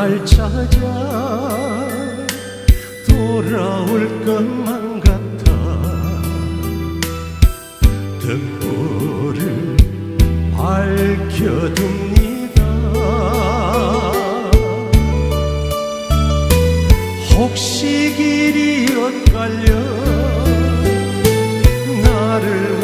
날 찾아 돌아올 것만 같아. 등불을 밝혀둡니다. 혹시 길이 엇갈려 나를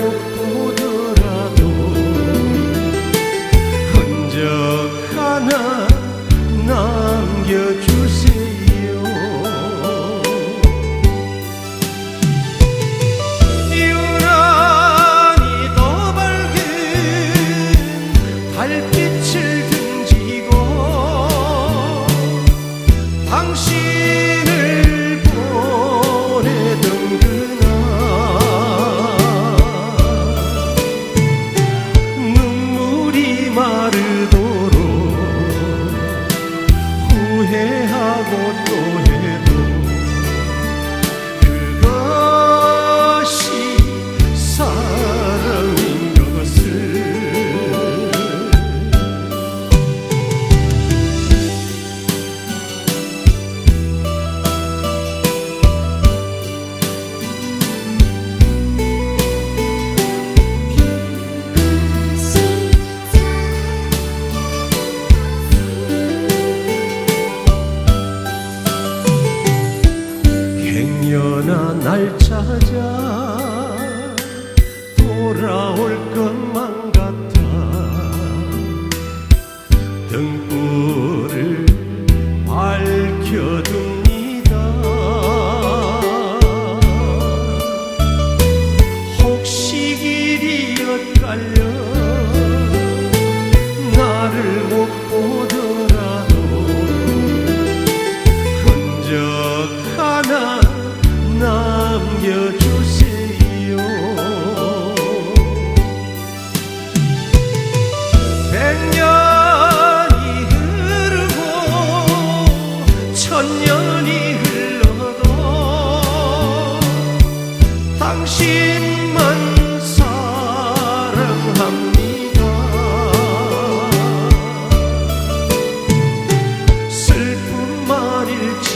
Oh, Go. 행여나 날 찾아 돌아올 남겨주세요 백년이 흐르고 천년이 흘러도 당신 슬픈 말일지